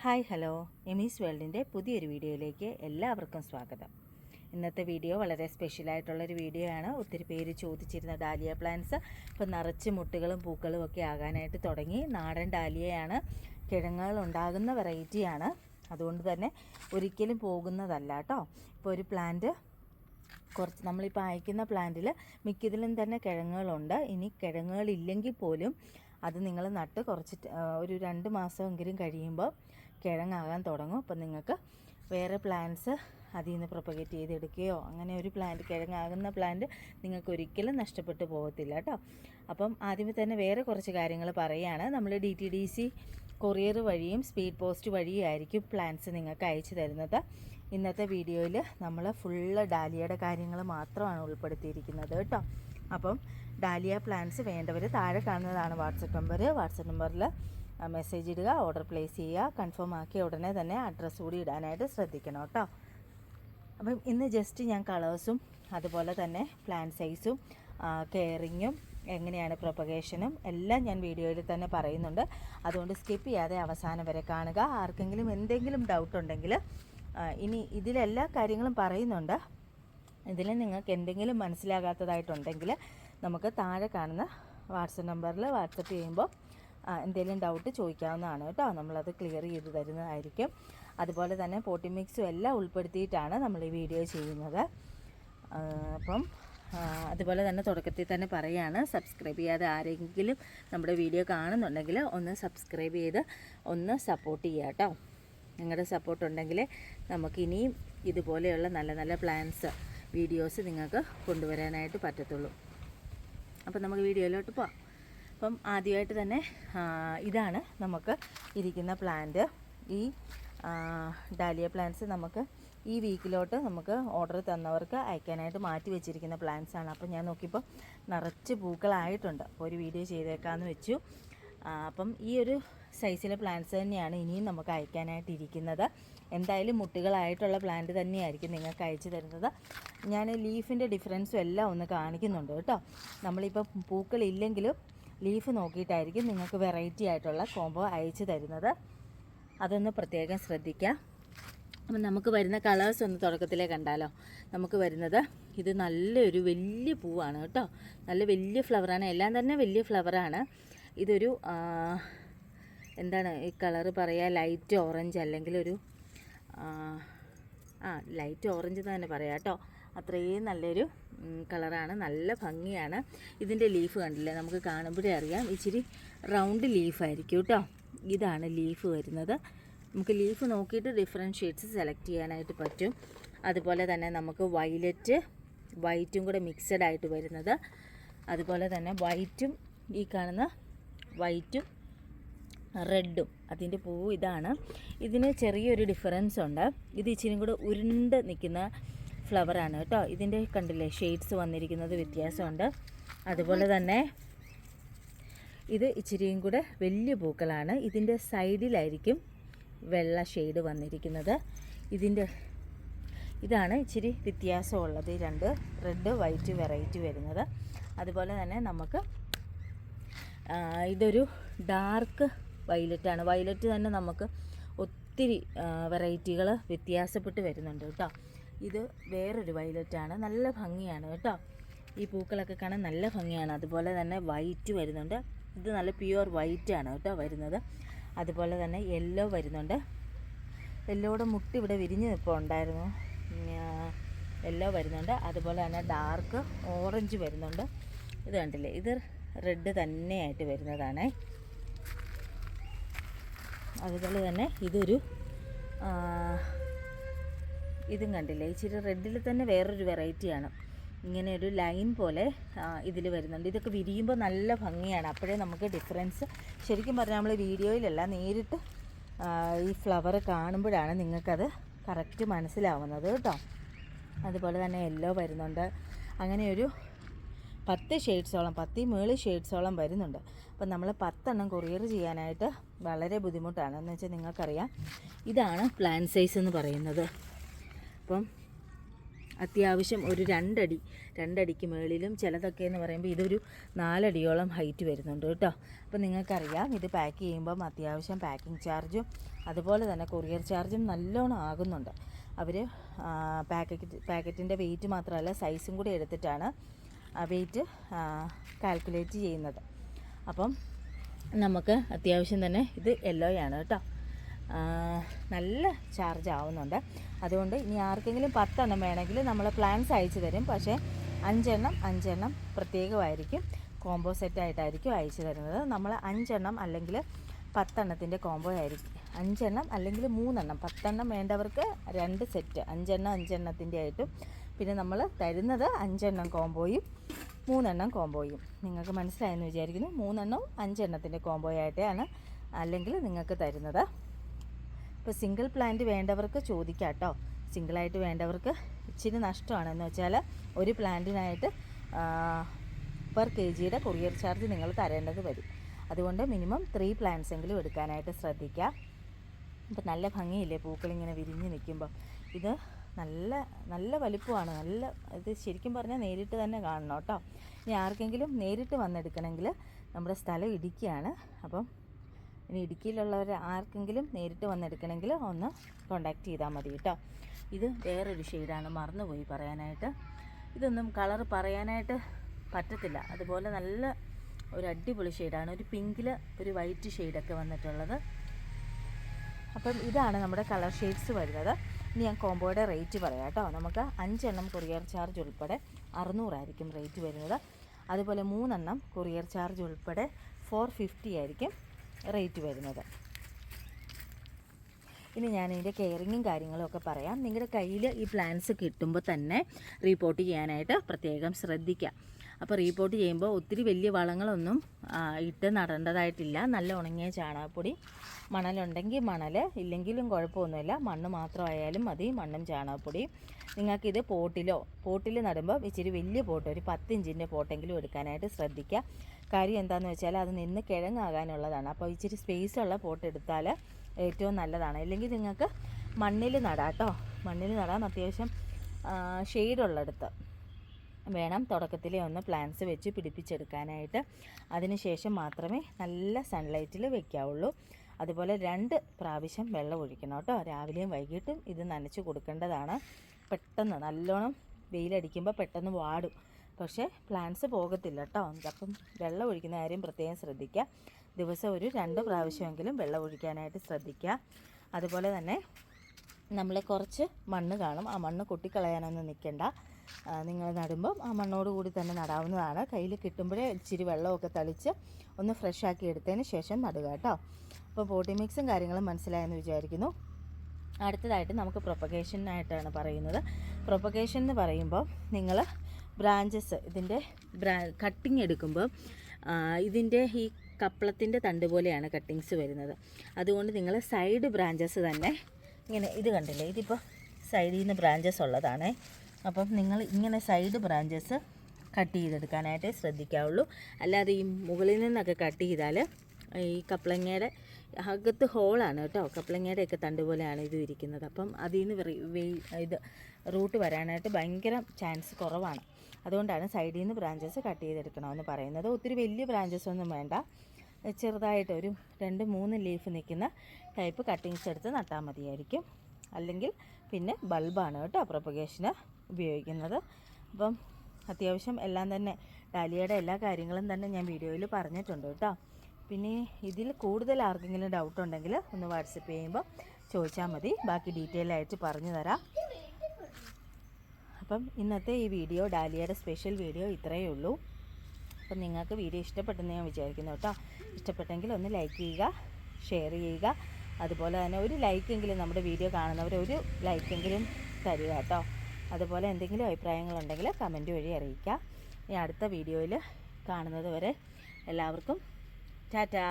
Hi hello. എമീസ് വേൾഡിന്റെ പുതിയൊരു വീഡിയോയിലേക്ക് എല്ലാവർക്കും സ്വാഗതം. ഇന്നത്തെ വീഡിയോ വളരെ സ്പെഷ്യലായിട്ടുള്ളൊരു വീഡിയോ ആണ് ഒത്തിരി പേര് ചോദിച്ചിരുന്ന ഡാലിയ പ്ലാന്റ്സ്. ഇപ്പം നിറച്ച് മുട്ടുകളും പൂക്കളും ഒക്കെ ആകാനായിട്ട് തുടങ്ങി. നാടൻ ഡാലിയയാണ്. കിഴങ്ങുകൾ ഉണ്ടാകുന്ന വെറൈറ്റിയാണ്. അതുകൊണ്ട് തന്നെ ഒരിക്കലും പോകുന്നതല്ല കേട്ടോ. ഇപ്പോൾ ഒരു പ്ലാന്റ് കുറച്ച് നമ്മളിപ്പോൾ അയക്കുന്ന പ്ലാന്റിൽ മിക്കതിലും തന്നെ കിഴങ്ങുകളുണ്ട്. ഇനി കിഴങ്ങുകളില്ലെങ്കിൽ പോലും അത് നിങ്ങൾ നട്ട് കുറച്ച് ഒരു രണ്ട് മാസമെങ്കിലും കഴിയുമ്പോൾ കിഴങ്ങാകാൻ തുടങ്ങും. അപ്പം നിങ്ങൾക്ക് വേറെ പ്ലാന്റ്സ് അതിൽ നിന്ന് പ്രൊപ്പഗേറ്റ് ചെയ്തെടുക്കുകയോ അങ്ങനെ ഒരു പ്ലാന്റ് കിഴങ്ങാകുന്ന പ്ലാന്റ് നിങ്ങൾക്ക് ഒരിക്കലും നഷ്ടപ്പെട്ടു പോകത്തില്ല കേട്ടോ. അപ്പം ആദ്യമേ തന്നെ വേറെ കുറച്ച് കാര്യങ്ങൾ പറയുകയാണ്. നമ്മൾ D T D C courier വഴിയും സ്പീഡ് പോസ്റ്റ് വഴിയും ആയിരിക്കും പ്ലാന്റ്സ് നിങ്ങൾക്ക് അയച്ചു തരുന്നത്. ഇന്നത്തെ വീഡിയോയിൽ നമ്മൾ ഫുള്ള് ഡാലിയയുടെ കാര്യങ്ങൾ മാത്രമാണ് ഉൾപ്പെടുത്തിയിരിക്കുന്നത് കേട്ടോ. അപ്പം ഡാലിയ പ്ലാന്റ്സ് വേണ്ടവർ താഴെ കാണുന്നതാണ് വാട്സപ്പ് നമ്പർ വാട്സപ്പ് നമ്പറിൽ മെസ്സേജ് ഇടുക ഓർഡർ പ്ലേസ് ചെയ്യുക കൺഫേം ആക്കിയ ഉടനെ തന്നെ അഡ്രസ്സ് കൂടി ഇടാനായിട്ട് ശ്രദ്ധിക്കണം കേട്ടോ. അപ്പം ഇന്ന് ജസ്റ്റ് ഞാൻ കളേഴ്സും അതുപോലെ തന്നെ പ്ലാൻ സൈസും കെയറിങ്ങും എങ്ങനെയാണ് പ്രൊപ്പഗേഷനും എല്ലാം ഞാൻ വീഡിയോയിൽ തന്നെ പറയുന്നുണ്ട്. അതുകൊണ്ട് സ്കിപ്പ് ചെയ്യാതെ അവസാനം വരെ കാണുക. ആർക്കെങ്കിലും എന്തെങ്കിലും ഡൗട്ട് ഉണ്ടെങ്കിൽ ഇനി ഇതിലെല്ലാ കാര്യങ്ങളും പറയുന്നുണ്ട്. ഇതിൽ നിങ്ങൾക്ക് എന്തെങ്കിലും മനസ്സിലാകാത്തതായിട്ടുണ്ടെങ്കിൽ നമുക്ക് താഴെ കാണുന്ന വാട്സപ്പ് നമ്പറിൽ വാട്സപ്പ് ചെയ്യുമ്പോൾ എന്തെങ്കിലും ഡൗട്ട് ചോദിക്കാവുന്നതാണ് കേട്ടോ. നമ്മളത് ക്ലിയർ ചെയ്ത് തരുന്നതായിരിക്കും. അതുപോലെ തന്നെ പോട്ടി മിക്സും എല്ലാം ഉൾപ്പെടുത്തിയിട്ടാണ് നമ്മൾ ഈ വീഡിയോ ചെയ്യുന്നത്. അപ്പം അതുപോലെ തന്നെ തുടക്കത്തിൽ തന്നെ പറയാണ് സബ്സ്ക്രൈബ് ചെയ്യാതെ ആരെങ്കിലും നമ്മുടെ വീഡിയോ കാണുന്നുണ്ടെങ്കിൽ ഒന്ന് സബ്സ്ക്രൈബ് ചെയ്ത് ഒന്ന് സപ്പോർട്ട് ചെയ്യുക കേട്ടോ. നിങ്ങളുടെ സപ്പോർട്ട് ഉണ്ടെങ്കിൽ നമുക്കിനിയും ഇതുപോലെയുള്ള നല്ല നല്ല പ്ലാൻസ് വീഡിയോസ് നിങ്ങൾക്ക് കൊണ്ടുവരാനായിട്ട് പറ്റത്തുള്ളൂ. അപ്പം നമുക്ക് വീഡിയോയിലോട്ട് പോവാം. അപ്പം ആദ്യമായിട്ട് തന്നെ ഇതാണ് നമുക്ക് ഇരിക്കുന്ന പ്ലാന്റ് ഈ ഡാലിയ പ്ലാന്റ്സ് നമുക്ക് ഈ വീക്കിലോട്ട് നമുക്ക് ഓർഡർ തന്നവർക്ക് അയക്കാനായിട്ട് മാറ്റി വെച്ചിരിക്കുന്ന പ്ലാന്റ്സ് ആണ്. അപ്പം ഞാൻ നോക്കിയപ്പോൾ നിറച്ച് പൂക്കളായിട്ടുണ്ട്. അപ്പോൾ ഒരു വീഡിയോ ചെയ്തേക്കാമെന്ന് വെച്ചു. അപ്പം ഈ ഒരു സൈസിലെ പ്ലാന്റ്സ് തന്നെയാണ് ഇനിയും നമുക്ക് അയക്കാനായിട്ട് ഇരിക്കുന്നത്. എന്തായാലും മുട്ടുകളായിട്ടുള്ള പ്ലാന്റ് തന്നെയായിരിക്കും നിങ്ങൾക്ക് അയച്ചു തരുന്നത്. ഞാൻ ലീഫിന്റെ ഡിഫറൻസും എല്ലാം ഒന്ന് കാണിക്കുന്നുണ്ട് കേട്ടോ. നമ്മളിപ്പോൾ പൂക്കളില്ലെങ്കിലും ലീഫ് നോക്കിയിട്ടായിരിക്കും നിങ്ങൾക്ക് വെറൈറ്റി ആയിട്ടുള്ള കോംബോ അയച്ചു തരുന്നത്. അതൊന്ന് പ്രത്യേകം ശ്രദ്ധിക്കാം. അപ്പം നമുക്ക് വരുന്ന കളേഴ്സ് ഒന്ന് തുടക്കത്തിലേ കണ്ടാലോ? നമുക്ക് വരുന്നത് ഇത് നല്ലൊരു വലിയ പൂവാണ് കേട്ടോ. നല്ല വലിയ ഫ്ലവറാണ് എല്ലാം തന്നെ വലിയ ഫ്ലവറാണ് ഇതൊരു എന്താണ് ഈ കളറ് പറയുക ലൈറ്റ് ഓറഞ്ച് അല്ലെങ്കിൽ ഒരു ആ, ലൈറ്റ് ഓറഞ്ച് തന്നെ പറയാം കേട്ടോ. അത്രയും നല്ലൊരു കളറാണ്. നല്ല ഭംഗിയാണ്. ഇതിന്റെ ലീഫ് കണ്ടില്ലേ? നമുക്ക് കാണുമ്പോഴേ അറിയാം. ഇച്ചിരി റൗണ്ട് ലീഫായിരിക്കും കേട്ടോ ഇതാണ് ലീഫ് വരുന്നത്. നമുക്ക് ലീഫ് നോക്കിയിട്ട് ഡിഫറെന്റ് ഷെയ്ഡ്സ് സെലക്ട് ചെയ്യാനായിട്ട് പറ്റും. അതുപോലെ തന്നെ നമുക്ക് വൈലറ്റ് വൈറ്റും കൂടെ മിക്സഡ് ആയിട്ട് വരുന്നത്. അതുപോലെ തന്നെ വൈറ്റും ഈ കാണുന്ന വൈറ്റും റെഡും അതിന്റെ പൂവ് ഇതാണ്. ഇതിന് ചെറിയൊരു ഡിഫറൻസ് ഉണ്ട്. ഇത് ഇച്ചിരി കൂടെ ഉരുണ്ട് നിൽക്കുന്ന ഫ്ലവറാണ് കേട്ടോ. ഇതിന്റെ കണ്ടില്ലേ ഷെയ്ഡ്സ് വന്നിരിക്കുന്നത് വ്യത്യാസമുണ്ട്. അതുപോലെ തന്നെ ഇത് ഇച്ചിരിയും കൂടെ വലിയ പൂക്കളാണ്. ഇതിന്റെ സൈഡിലായിരിക്കും വെള്ള ഷെയ്ഡ് വന്നിരിക്കുന്നത്. ഇതിന്റെ ഇതാണ് ഇച്ചിരി വ്യത്യാസമുള്ളത്. ഈ രണ്ട് റെഡ് വൈറ്റ് വെറൈറ്റി വരുന്നത്. അതുപോലെ തന്നെ നമുക്ക് ഇതൊരു ഡാർക്ക് വയലറ്റാണ് വയലറ്റ് തന്നെ നമുക്ക് ഒത്തിരി വെറൈറ്റികൾ വ്യത്യാസപ്പെട്ട് വരുന്നുണ്ട് കേട്ടോ. ഇത് വേറൊരു വയലറ്റാണ്. നല്ല ഭംഗിയാണ് കേട്ടോ. ഈ പൂക്കളൊക്കെ കാണാൻ നല്ല ഭംഗിയാണ്. അതുപോലെ തന്നെ വൈറ്റ് വരുന്നുണ്ട്. ഇത് നല്ല പ്യുവർ വൈറ്റ് ആണ് കേട്ടോ വരുന്നത്. അതുപോലെ തന്നെ യെല്ലോ വരുന്നുണ്ട്. യെല്ലോയുടെ മുട്ടി ഇവിടെ വിരിഞ്ഞ് ഇപ്പോൾ ഉണ്ടായിരുന്നു യെല്ലോ വരുന്നുണ്ട്. അതുപോലെ തന്നെ ഡാർക്ക് ഓറഞ്ച് വരുന്നുണ്ട്. ഇത് കണ്ടില്ലേ? ഇത് റെഡ് തന്നെയായിട്ട് വരുന്നതാണ്. അതുപോലെ തന്നെ ഇതൊരു ഇതും കണ്ടില്ലേ. ഇച്ചിരി റെഡിൽ തന്നെ വേറൊരു വെറൈറ്റിയാണ് ഇങ്ങനെ ഒരു ലൈൻ പോലെ ഇതിൽ വരുന്നുണ്ട്. ഇതൊക്കെ വിരിയുമ്പോൾ നല്ല ഭംഗിയാണ്. അപ്പോഴേ നമുക്ക് ഡിഫറൻസ് ശരിക്കും പറഞ്ഞാൽ നമ്മൾ വീഡിയോയിലല്ല നേരിട്ട് ഈ ഫ്ലവർ കാണുമ്പോഴാണ് നിങ്ങൾക്കത് കറക്റ്റ് മനസ്സിലാവുന്നത് കേട്ടോ. അതുപോലെ തന്നെ യെല്ലോ വരുന്നുണ്ട്. അങ്ങനെ ഒരു പത്ത് ഷെയ്ഡ്സോളം പത്തി മേളിൽ ഷെയ്ഡ്സോളം വരുന്നുണ്ട്. അപ്പം നമ്മൾ പത്തെണ്ണം കൊറിയർ ചെയ്യാനായിട്ട് വളരെ ബുദ്ധിമുട്ടാണ്. എന്ന് വെച്ചാൽ നിങ്ങൾക്കറിയാം. ഇതാണ് പ്ലാൻ സൈസ് എന്ന് പറയുന്നത്. അപ്പം അത്യാവശ്യം ഒരു രണ്ടടി രണ്ടടിക്ക് മുകളിലും ചിലതൊക്കെ എന്ന് പറയുമ്പോൾ ഇതൊരു നാലടിയോളം ഹൈറ്റ് വരുന്നുണ്ട് കേട്ടോ. അപ്പോൾ നിങ്ങൾക്കറിയാം ഇത് പാക്ക് ചെയ്യുമ്പം അത്യാവശ്യം പാക്കിംഗ് ചാർജും അതുപോലെ തന്നെ കൊറിയർ ചാർജും നല്ലോണം ആകുന്നുണ്ട്. അവർ പാക്കറ്റ് പാക്കറ്റിന്റെ വെയിറ്റ് മാത്രമല്ല സൈസും കൂടി എടുത്തിട്ടാണ് വെയിറ്റ് കാൽക്കുലേറ്റ് ചെയ്യുന്നത്. അപ്പം നമുക്ക് അത്യാവശ്യം തന്നെ ഇത് യെല്ലോയാണ് കേട്ടോ. നല്ല ചാർജ് ആവുന്നുണ്ട്. അതുകൊണ്ട് ഇനി ആർക്കെങ്കിലും പത്തെണ്ണം വേണമെങ്കിൽ നമ്മൾ പ്ലാൻസ് അയച്ചു തരും. പക്ഷേ അഞ്ചെണ്ണം അഞ്ചെണ്ണം പ്രത്യേകമായിരിക്കും. കോംബോ സെറ്റായിട്ടായിരിക്കും അയച്ചു തരുന്നത്. നമ്മൾ അഞ്ചെണ്ണം അല്ലെങ്കിൽ പത്തെണ്ണത്തിന്റെ കോംബോ ആയിരിക്കും. അഞ്ചെണ്ണം അല്ലെങ്കിൽ മൂന്നെണ്ണം. പത്തെണ്ണം വേണ്ടവർക്ക് രണ്ട് സെറ്റ് അഞ്ചെണ്ണം അഞ്ചെണ്ണത്തിന്റെ ആയിട്ടും. പിന്നെ നമ്മൾ തരുന്നത് അഞ്ചെണ്ണം കോംബോയും മൂന്നെണ്ണം കോംബോയും നിങ്ങൾക്ക് മനസ്സിലായെന്ന് വിചാരിക്കുന്നു. മൂന്നെണ്ണവും അഞ്ചെണ്ണത്തിന്റെ കോംബോയായിട്ടാണ് അല്ലെങ്കിൽ നിങ്ങൾക്ക് തരുന്നത്. ഇപ്പോൾ സിംഗിൾ പ്ലാന്റ് വേണ്ടവർക്ക് ചോദിക്കാം കേട്ടോ സിംഗിളായിട്ട് വേണ്ടവർക്ക് ഇച്ചിരി നഷ്ടമാണ് എന്ന് വെച്ചാൽ ഒരു പ്ലാന്റിനായിട്ട് പെർ കെ ജിയുടെ കൊറിയർ ചാർജ് നിങ്ങൾ തരേണ്ടത് വരും. അതുകൊണ്ട് മിനിമം ത്രീ പ്ലാന്റ്സ് എങ്കിലും എടുക്കാനായിട്ട് ശ്രദ്ധിക്കുക. ഇപ്പം നല്ല ഭംഗിയില്ലേ പൂക്കളിങ്ങനെ വിരിഞ്ഞ് നിൽക്കുമ്പോൾ ഇത് നല്ല നല്ല വലിപ്പമാണ്. നല്ല ഇത് ശരിക്കും പറഞ്ഞാൽ നേരിട്ട് തന്നെ കാണണം കേട്ടോ. ഇനി ആർക്കെങ്കിലും നേരിട്ട് വന്നെടുക്കണമെങ്കിൽ നമ്മുടെ സ്ഥലം ഇടുക്കിയാണ്. അപ്പം ഇനി ഇടുക്കിയിലുള്ളവർ ആർക്കെങ്കിലും നേരിട്ട് വന്നെടുക്കണമെങ്കിൽ ഒന്ന് കോണ്ടാക്ട് ചെയ്താൽ മതി കേട്ടോ. ഇത് വേറൊരു ഷെയ്ഡാണ് മറന്നുപോയി പറയാനായിട്ട്. ഇതൊന്നും കളർ പറയാനായിട്ട് പറ്റത്തില്ല. അതുപോലെ നല്ല ഒരു അടിപൊളി ഷെയ്ഡാണ് ഒരു പിങ്കിൽ ഒരു വൈറ്റ് ഷെയ്ഡൊക്കെ വന്നിട്ടുള്ളത്. അപ്പം ഇതാണ് നമ്മുടെ കളർ ഷെയ്ഡ്സ് വരുന്നത്. ഇനി ഞാൻ കോംബോയുടെ റേറ്റ് പറയാം കേട്ടോ. നമുക്ക് അഞ്ചെണ്ണം കൊറിയർ ചാർജ് ഉൾപ്പെടെ അറുന്നൂറായിരിക്കും റേറ്റ് വരുന്നത്. അതുപോലെ മൂന്നെണ്ണം കൊറിയർ ചാർജ് ഉൾപ്പെടെ ഫോർ ഫിഫ്റ്റി ആയിരിക്കും. റേറ്റ് വരുന്നത്. ഇനി ഞാൻ ഇതിന്റെ കെയറിങ്ങും കാര്യങ്ങളും ഒക്കെ പറയാം. നിങ്ങളുടെ കയ്യിൽ ഈ പ്ലാൻസ് കിട്ടുമ്പോൾ തന്നെ റീപ്പോർട്ട് ചെയ്യാനായിട്ട് പ്രത്യേകം ശ്രദ്ധിക്കുക അപ്പോൾ റീപ്പോർട്ട് ചെയ്യുമ്പോൾ ഒത്തിരി വലിയ വളങ്ങളൊന്നും ഇട്ട് നടേണ്ടതായിട്ടില്ല. നല്ല ഉണങ്ങിയ ചാണകപ്പൊടി. മണലുണ്ടെങ്കിൽ മണൽ ഇല്ലെങ്കിലും കുഴപ്പമൊന്നുമില്ല. മണ്ണ് മാത്രമായാലും മതി മണ്ണും ചാണകപ്പൊടിയും. നിങ്ങൾക്കിത് പോട്ടിലോ പോട്ടിൽ നടുമ്പോൾ ഇച്ചിരി വലിയ പോട്ട് ഒരു പത്തിഞ്ചിന്റെ പോട്ടെങ്കിലും എടുക്കാനായിട്ട് ശ്രദ്ധിക്കുക കാര്യം എന്താണെന്ന് വെച്ചാൽ അത് നിന്ന് കിഴങ്ങാകാനുള്ളതാണ്. അപ്പോൾ ഇച്ചിരി സ്പേസ് ഉള്ള പോട്ട് എടുത്താൽ ഏറ്റവും നല്ലതാണ്. അല്ലെങ്കിൽ നിങ്ങൾക്ക് മണ്ണിൽ നടാം കേട്ടോ മണ്ണിൽ നടാം അത്യാവശ്യം ഷെയ്ഡുള്ളിടത്ത് വേണം തുടക്കത്തിലേ ഒന്ന് പ്ലാന്റ്സ് വെച്ച് പിടിപ്പിച്ചെടുക്കാനായിട്ട്. അതിനുശേഷം മാത്രമേ നല്ല സൺലൈറ്റിൽ വെക്കാവുള്ളൂ. അതുപോലെ രണ്ട് പ്രാവശ്യം വെള്ളം ഒഴിക്കണം കേട്ടോ രാവിലെയും വൈകിട്ടും ഇത് നനച്ച് കൊടുക്കേണ്ടതാണ്. പെട്ടെന്ന് നല്ലോണം വെയിലടിക്കുമ്പോൾ പെട്ടെന്ന് വാടും. പക്ഷേ പ്ലാന്റ്സ് പോകത്തില്ല കേട്ടോ അപ്പം വെള്ളം ഒഴിക്കുന്ന കാര്യം പ്രത്യേകം ശ്രദ്ധിക്കുക ദിവസം ഒരു രണ്ട് പ്രാവശ്യമെങ്കിലും വെള്ളം ഒഴിക്കാനായിട്ട് ശ്രദ്ധിക്കുക. അതുപോലെ തന്നെ നമ്മൾ കുറച്ച് മണ്ണ് കാണും. ആ മണ്ണ് കൊട്ടിക്കളയാനൊന്നും നിൽക്കണ്ട. നിങ്ങൾ നടുമ്പം ആ മണ്ണോട് കൂടി തന്നെ നടാവുന്നതാണ്. കയ്യിൽ കിട്ടുമ്പോഴേ ഇച്ചിരി വെള്ളമൊക്കെ തളിച്ച് ഒന്ന് ഫ്രഷ് ആക്കി എടുത്തതിന് ശേഷം നടുക കേട്ടോ. അപ്പോൾ പോട്ടി മിക്സും കാര്യങ്ങളും മനസ്സിലായെന്ന് വിചാരിക്കുന്നു. അടുത്തതായിട്ട് നമുക്ക് പ്രൊപ്പഗേഷനായിട്ടാണ് പറയുന്നത്. പ്രൊപ്പഗേഷൻ എന്ന് പറയുമ്പോൾ നിങ്ങൾ ബ്രാഞ്ചസ് ഇതിന്റെ ബ്രാ കട്ടിങ് എടുക്കുമ്പോൾ ഇതിന്റെ ഈ കപ്പളത്തിന്റെ തണ്ട് പോലെയാണ് കട്ടിങ്സ് വരുന്നത്. അതുകൊണ്ട് നിങ്ങൾ സൈഡ് ബ്രാഞ്ചസ് തന്നെ ഇങ്ങനെ ഇത് കണ്ടില്ലേ? ഇതിപ്പോൾ സൈഡിൽ നിന്ന് ബ്രാഞ്ചസ് ഉള്ളതാണേ. അപ്പം നിങ്ങൾ ഇങ്ങനെ സൈഡ് ബ്രാഞ്ചസ് കട്ട് ചെയ്തെടുക്കാനായിട്ട് ശ്രദ്ധിക്കാവുള്ളൂ. അല്ലാതെ ഈ മുകളിൽ നിന്നൊക്കെ കട്ട് ചെയ്താൽ ഈ കപ്പളങ്ങയുടെ അകത്ത് ഹോളാണ് കേട്ടോ. കപ്ലങ്ങയുടെ ഒക്കെ തണ്ട് പോലെയാണ് ഇത് ഇരിക്കുന്നത്. അപ്പം അതിൽ നിന്ന് ഇത് റൂട്ട് വരാനായിട്ട് ഭയങ്കര ചാൻസ് കുറവാണ്. അതുകൊണ്ടാണ് സൈഡിൽ നിന്ന് ബ്രാഞ്ചസ് കട്ട് ചെയ്തെടുക്കണമെന്ന് പറയുന്നത്. ഒത്തിരി വലിയ ബ്രാഞ്ചസ് ഒന്നും വേണ്ട. ചെറുതായിട്ട് ഒരു രണ്ട് മൂന്ന് ലീഫ് നിൽക്കുന്ന ടൈപ്പ് കട്ടിങ്സ് എടുത്ത് നട്ടാൽ മതിയായിരിക്കും. അല്ലെങ്കിൽ പിന്നെ ബൾബാണ് കേട്ടോ പ്രൊപ്പഗേഷന് ഉപയോഗിക്കുന്നത്. അപ്പം അത്യാവശ്യം എല്ലാം തന്നെ ഡാലിയയുടെ എല്ലാ കാര്യങ്ങളും തന്നെ ഞാൻ വീഡിയോയിൽ പറഞ്ഞിട്ടുണ്ട് കേട്ടോ. പിന്നെ ഇതിൽ കൂടുതൽ ആർക്കെങ്കിലും ഡൗട്ട് ഉണ്ടെങ്കിൽ ഒന്ന് വാട്സപ്പ് ചെയ്യുമ്പോൾ ചോദിച്ചാൽ മതി. ബാക്കി ഡീറ്റെയിൽ ആയിട്ട് പറഞ്ഞു തരാം. അപ്പം ഇന്നത്തെ ഈ വീഡിയോ ഡാലിയയുടെ സ്പെഷ്യൽ വീഡിയോ ഇത്രയേ ഉള്ളൂ. അപ്പം നിങ്ങൾക്ക് വീഡിയോ ഇഷ്ടപ്പെട്ടെന്ന് ഞാൻ വിചാരിക്കുന്നു കേട്ടോ. ഇഷ്ടപ്പെട്ടെങ്കിൽ ഒന്ന് ലൈക്ക് ചെയ്യുക ഷെയർ ചെയ്യുക. അതുപോലെ തന്നെ ഒരു ലൈക്കെങ്കിലും നമ്മുടെ വീഡിയോ കാണുന്നവർ ഒരു ലൈക്കെങ്കിലും തരിക കേട്ടോ. അതുപോലെ എന്തെങ്കിലും അഭിപ്രായങ്ങളുണ്ടെങ്കിൽ കമന്റ് വഴി അറിയിക്കുക. ഇനി അടുത്ത വീഡിയോയിൽ കാണുന്നത് വരെ എല്ലാവർക്കും ടാറ്റാ.